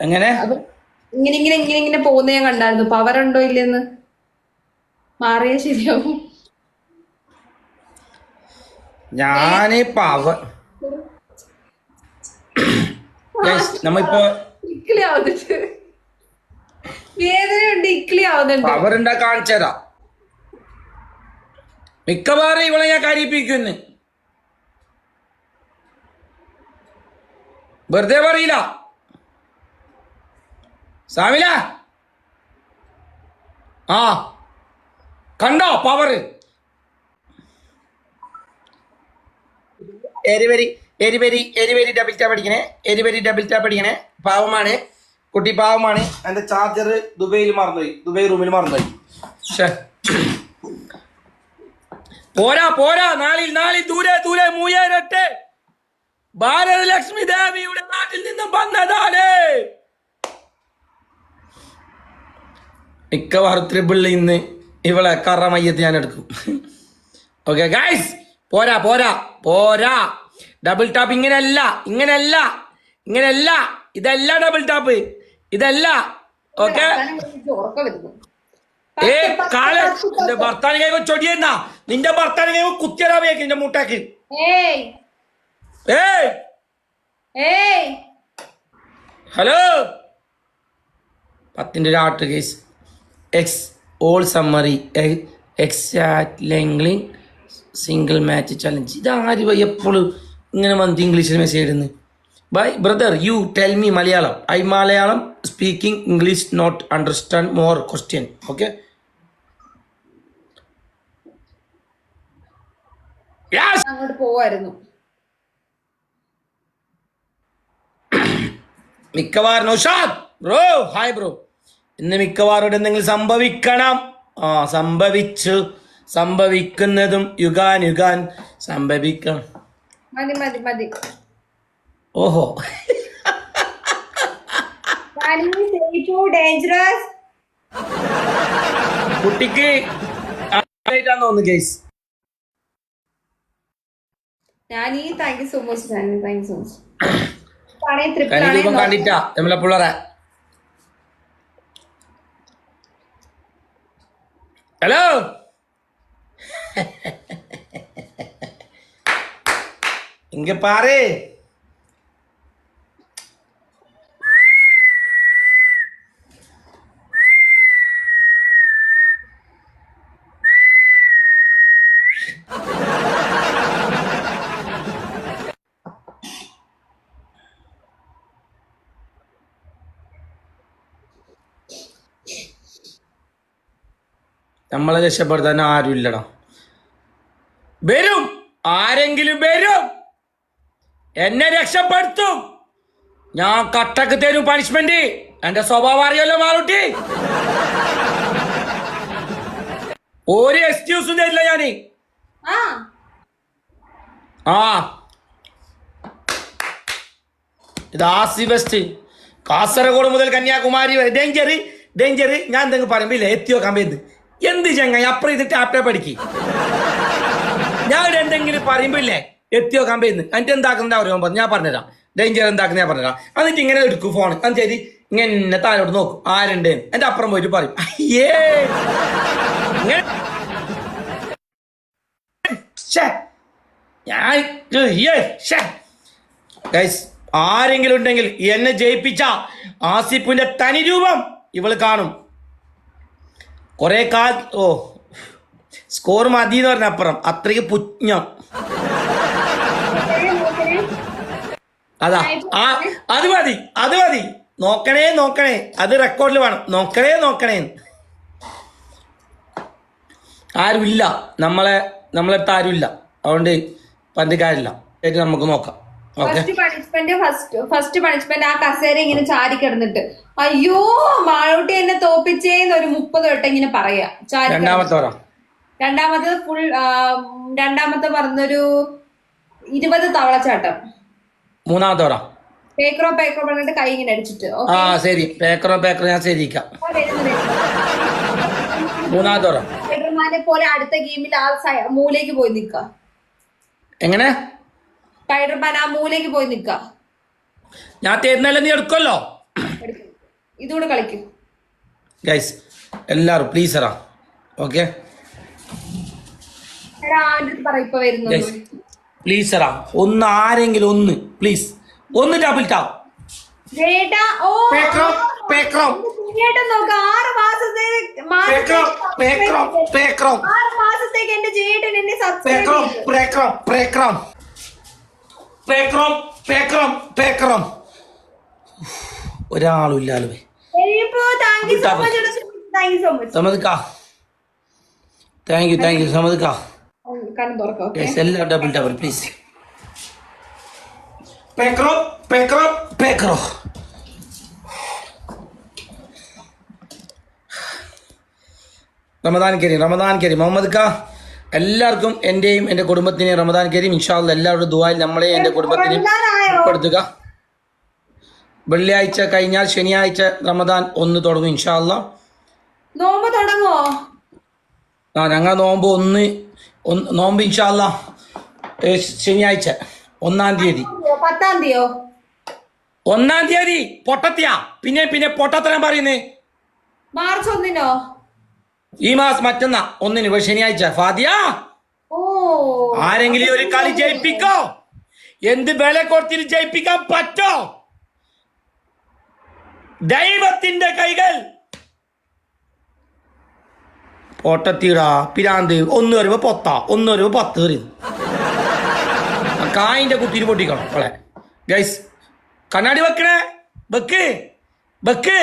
എങ്ങനെ? ഇങ്ങനെ ഇങ്ങനെ ഇങ്ങനെ ഇങ്ങനെ പോകുന്ന ഞാൻ കണ്ടായിരുന്നു. പവർ ഉണ്ടോ ഇല്ലെന്ന്? മാറിയ ശരിയാവും. ഞാൻ പവർ Guys, നമ്മളിപ്പോ ഇക്കിളി ആവുന്നുണ്ട് വേദനയുണ്ട് ഇക്ലി ആവുന്നുണ്ട് പവർ ഉണ്ടാ കാണിച്ചതാ മിക്കവാറും ഇവളെ ഞാൻ കരിപ്പിക്കുന്നു വെറുതെ പറയില്ല. സാമില ആ കണ്ടോ പവർ എരിവരി എരിവരി എരിവരി ഡബിൾ ടാപ്പ് അടിക്കണേ. എരിവരി ഡബിൾ ടാപ്പ് അടിക്കണേ. പാവമാണ്. കുട്ടി പാവമാണ്. എന്റെ ചാർജർ ദുബൈയിൽ മറന്നുപോയി. ദുബൈ റൂമിൽ മറന്നുപോയി. പോരാ പോരാ. നാളിൽ നാളിൽ ദൂരെ ദൂരെ മൂയരട്ടെ. ഭാരത ലക്ഷ്മി ദേവിയുടെ നാട്ടിൽ നിന്നും വന്നതാണ്. മിക്കവാറും ത്രിപിളിൽ ഇന്ന് ഇവളെ കറ മയ്യത്ത് ഞാൻ എടുക്കും. ഓക്കെ ഗൈസ് പോരാ പോരാ പോരാ. ഡബിൾ ടാപ്പ് ഇങ്ങനെയല്ല ഇങ്ങനെയല്ല ഇങ്ങനെയല്ല. ഇതല്ല ഡബിൾ ടാപ്പ് ഇതല്ല. ഓക്കെ ഏ കാളെ നിന്റെ ഭർത്താവിന് കൈ ചൊടിയെന്നാ നിന്റെ ഭർത്താവിന് കൈ കുത്തിയതാ വേക്ക് നിന്റെ മുട്ടാക്ക് ഹലോ പത്തിന്റെ ഒരു ആട്ട് case ex all summary exact ലെങ്ലിംഗ് single match challenge ഇതാര് എപ്പോഴും ഇങ്ങനെ വന്നിട്ട് ഇംഗ്ലീഷിൽ മെസ്സേജ് ഇടുന്നു? Bye brother you tell me Malayalam. I Malayalam speaking English not understand more question okay അങ്ങോട്ട് പോവായിരുന്നു. മിക്കവാറും ബ്രോ ഹായ് ബ്രോ ഇന്ന് മിക്കവാറും എന്തെങ്കിലും സംഭവിക്കണം. ആ സംഭവിച്ചു. സംഭവിക്കുന്നതും യുഗാൻ യുഗാൻ സംഭവിക്കണം. മതി മതി മതി. ഓഹോ. കുട്ടിക്ക് തോന്നുന്നു കേസ് ഞാൻ ഈ thank you so much thank you so much കണ്ടിട്ടാ നമ്മളെ പിള്ളേരെ ഹലോ ഇങ്ങ പാറേ നമ്മളെ രക്ഷപ്പെടുത്താൻ ആരും ഇല്ലടാ വരും. ആരെങ്കിലും വരും. എന്നെ രക്ഷപ്പെടുത്തും. ഞാൻ കട്ടക്ക് തരും പണിഷ്മെന്റ് എന്റെ സ്വഭാവം അറിയല്ലോ മാളൂട്ടി ഒരു എക്സ്ക്യൂസും തരില്ല ഞാൻ. ആ. ഇത് ആസി ബെസ്റ്റ് കാസർഗോഡ് മുതൽ കന്യാകുമാരി വരെ. ഡേഞ്ചർ ഡേഞ്ചർ ഞാൻ എന്തെങ്കിലും പറയുമ്പില്ല എത്തിയോ കമ്പയത് എന്ത് ചെങ്ങ അപ്പുറം ഇത് ടാപ് പഠിക്ക്. ഞാൻ എന്തെങ്കിലും പറയുമ്പില്ലേ എത്തിയോ കമ്പയിന്ന് എന്നിട്ട് എന്താക്കുന്ന അവരോ പറഞ്ഞു ഞാൻ പറഞ്ഞുതരാം. ഡേഞ്ചർ എന്താക്കുന്ന ഞാൻ പറഞ്ഞുതരാം. എന്നിട്ട് ഇങ്ങനെ എടുക്കും ഫോൺ എന്നിട്ട് ശരി ഇങ്ങനെ താഴോട്ട് നോക്കും. ആരുണ്ട്? എന്റെ അപ്പുറം പോയിട്ട് പറയും. അയ്യേ. ഞാൻ ആരെങ്കിലും ഉണ്ടെങ്കിൽ എന്നെ ജയിപ്പിച്ച ആസിഫിന്റെ തനി രൂപം ഇവൾ കാണും. കുറെ കാൽ ഓ സ്കോർ മതി എന്ന് പറഞ്ഞ അപ്പുറം അത്രയ്ക്ക് പുഞ്ഞം അതാ ആ അത് മതി അത് മതി. നോക്കണേ നോക്കണേ. അത് റെക്കോർഡിൽ വേണം. നോക്കണേ നോക്കണേ. ആരുമില്ല. നമ്മളെ നമ്മളെടുത്ത് ആരുമില്ല. അതുകൊണ്ട് പന്തിക്കാരില്ല നമുക്ക് നോക്കാം. First punishment first first punishment ആ കസേര ഇങ്ങനെ ചാരി കിടന്നിട്ട് അയ്യോ മാളൂട്ടി എന്നെ തോപ്പിച്ചേന്ന് ഒരു മുപ്പത് വട്ടം ഇങ്ങനെ പറയാ. ചാരി. രണ്ടാമത്തെ പറ. രണ്ടാമത് ഫുൾ രണ്ടാമത്തെ പറഞ്ഞൊരു ഇരുപത് തവളച്ചാട്ടം മൂന്നാമത്തെ പേക്കറോ പേക്കറോ പറഞ്ഞിട്ട് കൈ ഇങ്ങനെ അടിച്ചിട്ട് ആ ശരി. പേക്കറോ പേക്കറോ ഞാൻ ശരിക്കാം. മൂന്നാമത്തെ പോലെ അടുത്ത ഗെയിമിൽ ആ മൂലയ്ക്ക് പോയി നിക്ക എങ്ങനെ? സ്പൈഡർമാൻ ആ മൂലയ്ക്ക് പോയി നിക്ക ഞാൻ തരുന്നല്ലേ നീ എടുക്കല്ലോ എടുക്ക. ഇതുകൂടെ കളിക്കും. ഗൈസ് എല്ലാവരും പ്ലീസ് എടാ. ഓക്കെ പ്ലീസ് എടാ. ഒന്ന് ആരെങ്കിലും ഒന്ന് പ്ലീസ് ഒന്ന് ഡബിൾ ടാപ്പ് ആറ് മാസത്തേക്ക് എന്റെ ചേട്ടൻ എന്നെ സബ്സ്ക്രൈബ് പേക്രം പേക്രോം പേക്രോം. ഒരാളും ഇല്ലാലോ താങ്ക് യു താങ്ക് യു സമ്മതിക്കാ. താങ്ക് യു താങ്ക് യു സമ്മതിക്കാ. കണ്ണു തുറക്കാം ഓക്കെ Yes, എല്ലാം ഡബിൾ ഡബിൾ പ്ലീസ് പേക്രോ പേക്രോ പേക്രോ. റമദാൻ കരി റമദാൻ കരി. മുഹമ്മദ് ഖാ എല്ലാവർക്കും എന്റെയും എന്റെ കുടുംബത്തിനെയും റമദാൻ കരീം ഇൻഷാല്ല എല്ലാവരുടെ ദുബായിൽ നമ്മളെയും എന്റെ കുടുംബത്തിനെയും? ഉൾപ്പെടുത്തുക. വെള്ളിയാഴ്ച കഴിഞ്ഞാൽ ശനിയാഴ്ച റമദാൻ ഒന്ന് തുടങ്ങും ഇൻഷാല്ല നോമ്പ് തുടങ്ങുമോ ആ ഞങ്ങൾ നോമ്പ് ഒന്ന് ഒന്ന് നോമ്പ് ഇൻഷാല്ല ശനിയാഴ്ച ഒന്നാം തീയതി. പത്താം തീയതിയോ? ഒന്നാം തീയതി പൊട്ടത്തിയാ. പിന്നെ പിന്നെ പൊട്ടത്തരം പറയുന്നേ. മാർച്ച് ഒന്നിനോ? ഈ മാസം മറ്റന്നാ ഒന്നിന് ശനിയാഴ്ച. ഫാദിയ? ആരെങ്കിലും ഒരു കളി ജയിപ്പിക്കോ? എന്ത് വില കൊടുത്തിട്ട് ജയിപ്പിക്കാൻ പറ്റോ? ദൈവത്തിന്റെ കൈകൾ. പൊട്ടത്തീട പിരാന്ത്. ഒന്ന് വരുമ്പോ പൊത്ത ഒന്ന് വരുമ്പോ പത്ത് കയറി കായിന്റെ കുത്തിരി പൊട്ടിക്കണം അവളെ ഗൈസ് കണ്ണാടി വെക്കണേ? വെക്ക് വെക്ക്.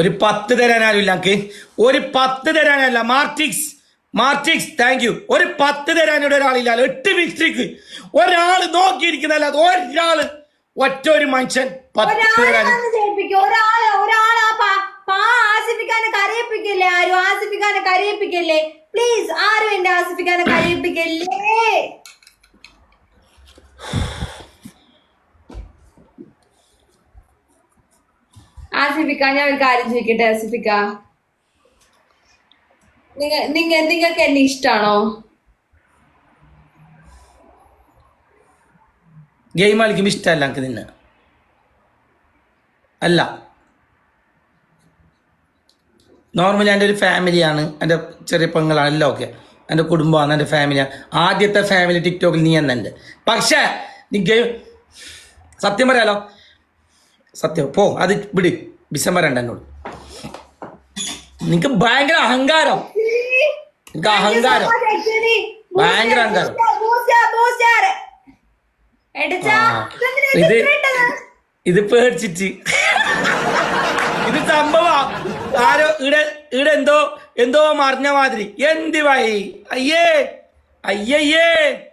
ഒരു പത്ത് തരാനാവില്ല എനിക്ക് ഒരു പത്ത് തരാനല്ല മാർട്ടിക്സ് മാർട്ടിക്സ് താങ്ക് യു ഒരു പത്ത് തരാനോട് ഒരാളില്ല. എട്ട് മിസ്റ്റേക്ക് ഒരാൾ നോക്കിയിരിക്കുന്നല്ല ഒരാൾ. ഒറ്റ ഒരു മനുഷ്യൻ പത്ത് തരാൻ കരയിപ്പിക്കല്ലേ? ആരും ആസിഫിക്കാനെ കരയിപ്പിക്കല്ലേ? പ്ലീസ് ആരും എന്റെ ആസിഫിക്കാനെ കരയിപ്പിക്കല്ലേ? ആസിഫിക്ക ഞാൻ ഒരു കാര്യം ചോദിക്കട്ടെ സിഫിക്ക നിങ്ങ നിങ്ങ നിങ്ങൾക്ക് എന്നെ ഇഷ്ടാണോ? ഗെയിം കളിക്കും ഇഷ്ടമല്ല എനിക്ക് നിന്നെ. അല്ല. നോർമലി എന്റെ ഒരു ഫാമിലിയാണ് എന്റെ ചെറിയ പെങ്ങളാണ് എല്ലാം ഓക്കെ എന്റെ കുടുംബമാണ് എന്റെ ഫാമിലിയാണ് ആദ്യത്തെ ഫാമിലി ടിക്ടോക്കിൽ നീ എന്നെ എന്റെ പക്ഷേ നീ ഗെയിം സത്യം പറയാലോ? സത്യം. പോ അത് വിട്. വരണ്ട എന്നോട് നിനക്ക് ഭയങ്കര അഹങ്കാരം. നിനക്ക് അഹങ്കാരം. ഭയങ്കര അഹങ്കാരം. ഇത് ഇത് പേടിച്ചിട്ട്. ഇത് സംഭവാ. ആരോ ഇവിടെ ഇവിടെ എന്തോ എന്തോ മറിഞ്ഞ മാതിരി. എന്ത് വൈ അയ്യേ. അയ്യയ്യേ.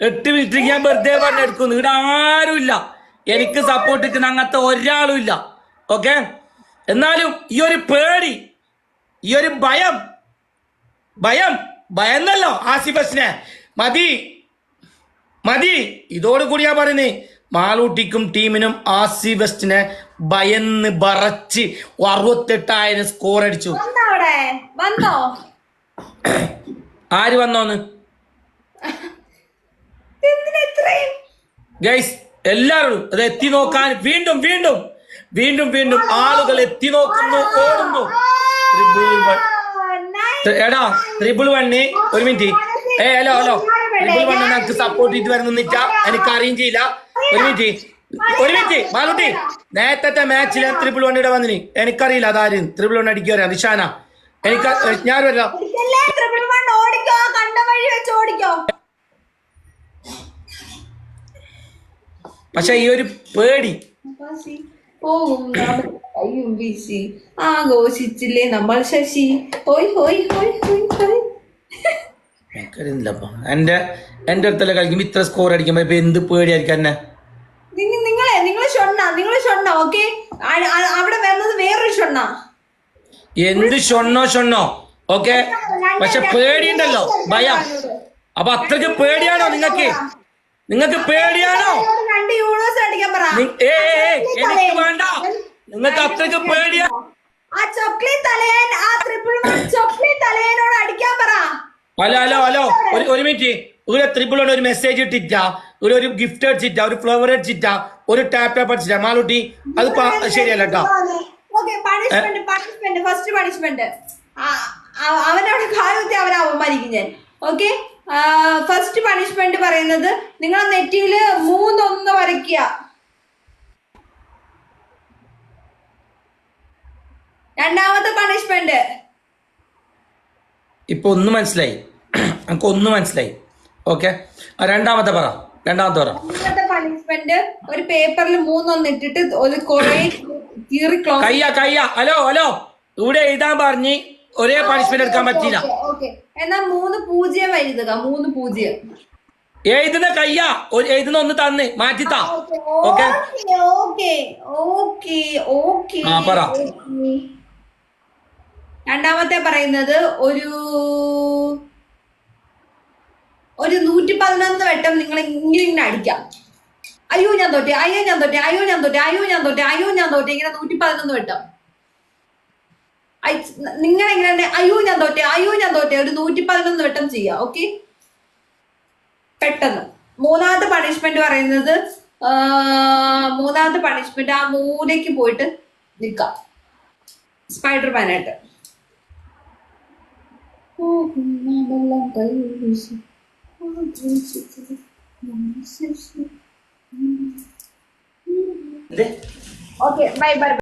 എട്ട് മിനിറ്റ് ഞാൻ വെറുതെ പറഞ്ഞെടുക്കുന്നു. ഇവിടെ ആരുമില്ല. എനിക്ക് സപ്പോർട്ട് നിൽക്കുന്ന അങ്ങനത്തെ ഒരാളും ഇല്ല. ഓക്കെ എന്നാലും ഈ ഒരു പേടി ഈ ഒരു ഭയം ഭയം ഭയന്നല്ലോ ആസിഫസിനെ മതി മതി. ഇതോടുകൂടി ഞാൻ പറയുന്നേ മാളൂട്ടിക്കും ടീമിനും ആസി വെസ്റ്റിനെ ഭയന്ന് ബറച്ച് അറുപത്തെട്ടായിരം സ്കോർ അടിച്ചു. ആര് വന്നോന്ന്? എല്ലാരും ഇത്രയും? ഗൈസ് എല്ലാവരും അത് എത്തി നോക്കാൻ വീണ്ടും വീണ്ടും. വീണ്ടും വീണ്ടും ആളുകൾ എത്തി നോക്കുന്നു ഓടുന്നു ത്രിബിൾ വൺ എടാ ത്രിബിൾ വണ്ണി ഒരു മിനിറ്റ് ഏ ഹലോ ഹലോ. ത്രിബിൾ വണ്ണ് എനിക്ക് സപ്പോർട്ട് ചെയ്ത് വരുന്ന നിൽക്ക എനിക്ക് അറിയും ചെയ്യില്ല ഒരു മിനിറ്റ് ഒരു മിനിറ്റ് ബാലുട്ടി നേരത്തെ മാച്ചിൽ ട്രിപ്പിൾ വണ്ണിയുടെ വന്നിന്. എനിക്കറിയില്ല അതാരും. ത്രിബിൾ വൺ അടിക്കുക റിഷാന എനിക്ക് ഞാൻ വരാം. പക്ഷെ ഈ ഒരു പേടി. പോകും നാം കയ്യും വീശി. ആഘോഷിച്ചില്ലേ നമ്മൾ ശശി? ഹോയ് ഹോയ് ഹോയ് ഹോയ് ഹോയ്. എനിക്കറിയുന്നില്ലപ്പ. എന്റെ എന്റെ അടുത്തല്ല കളിക്കുമ്പോ ഇത്ര സ്കോർ അടിക്കുമ്പോ ഇപ്പൊ എന്ത് പേടിയായിരിക്കും എന്നെ? നിങ്ങളെ നിങ്ങളെ നിങ്ങൾ ഷൊണ്ണ നിങ്ങൾ ഷൊണ്ണ ഓക്കെ അവിടെ വരുന്നത് വേറൊരു ഷൊണ്ണ. എന്ത് ഷൊണ്ണോ ഷൊണ്ണോ ഓക്കെ പക്ഷെ പേടിയുണ്ടല്ലോ ഭയം. അപ്പൊ അത്രയ്ക്ക് പേടിയാണോ നിങ്ങക്ക്? നിങ്ങക്ക് പേടിയാണോ? രണ്ട് യൂണിവേഴ്സ് അടിക്കാൻ പറ. ഏ, എനിക്ക് വേണ്ട. നിങ്ങൾക്ക് പേടിയാ. ആ ചൊക്ലി തലയൻ ആ ട്രിപ്പിൾ ചൊക്ലി തലയനോട് അടിക്കാൻ പറ. Hello hello hello. ഒരു ഒരു മിനിറ്റ് ഒരു ത്രിപിൾ ഒരു മെസ്സേജ് ഇട്ടിട്ടാ. ഒരു ഒരു ഗിഫ്റ്റ് അടിച്ചിട്ട. ഒരു ഫ്ലവർ അടിച്ചിട്ട. ഒരു ടാപ്പ് ടാപ്പ് അടിച്ചിട്ട. മാളൂട്ടി അത് ശരിയല്ല കേട്ടോ ഫസ്റ്റ് പണിഷ്മെന്റ് അവനവിടെ കാലുകുത്തി അവനെ അവമാനിക്കും ഞാൻ. ഓക്കെ ഫസ്റ്റ് പണിഷ്മെന്റ് പറയുന്നത് നിങ്ങൾ നെറ്റിയിൽ മൂന്നൊന്ന് വരയ്ക്കുക. രണ്ടാമത്തെ പണിഷ്മെന്റ് ഇപ്പൊ ഒന്ന് മനസ്സിലായി. നമുക്ക് ഒന്ന് മനസ്സിലായി. ഓക്കെ രണ്ടാമത്തെ പറ. രണ്ടാമത്തെ പറ. പണിഷ്മെന്റ് ഒരു പേപ്പറിൽ മൂന്നൊന്ന് ഇട്ടിട്ട് ഒരു കുറെ കയ്യ കയ്യ. Hello hello. ഇവിടെ എഴുതാൻ പറഞ്ഞ് ഒരേ പണിഷ്മെന്റ് എടുക്കാൻ പറ്റില്ല എന്നാ മൂന്ന് പൂജ്യം എഴുതുക മൂന്ന് പൂജ്യം. എഴുതുന്ന കയ്യ. എഴുതുന്ന ഒന്ന് തന്ന് മാറ്റിത്താ. ഓക്കെ ഓക്കെ ഓക്കെ ഓക്കെ ആ, പറ. രണ്ടാമത്തെ പറയുന്നത് ഒരു ഒരു നൂറ്റി പതിനൊന്ന് വട്ടം നിങ്ങൾ ഇങ്ങനെ ഇങ്ങനെ അടിക്കാം. അയ്യോ ഞാൻ തോറ്റെ അയ്യോ ഞാൻ തോറ്റെ അയ്യോ ഞാൻ തോറ്റെ അയ്യോ ഞാൻ തോറ്റെ അയ്യോ ഞാൻ തോറ്റെ ഇങ്ങനെ നൂറ്റി പതിനൊന്ന് വട്ടം നിങ്ങൾ എങ്ങനെ അയ്യോ ഞാൻ തോറ്റെ അയ്യോ ഞാൻ തോറ്റെ ഒരു നൂറ്റി പതിനൊന്ന് വട്ടം ചെയ്യാം ഓക്കെ? പെട്ടെന്ന്. മൂന്നാമത്തെ പണിഷ്മെന്റ് പറയുന്നത് മൂന്നാമത്തെ പണിഷ്മെന്റ് ആ മൂലയ്ക്ക് പോയിട്ട് നിൽക്കാം. സ്പൈഡർ മാനായിട്ട് ഓക്കെ ബൈ ബൈ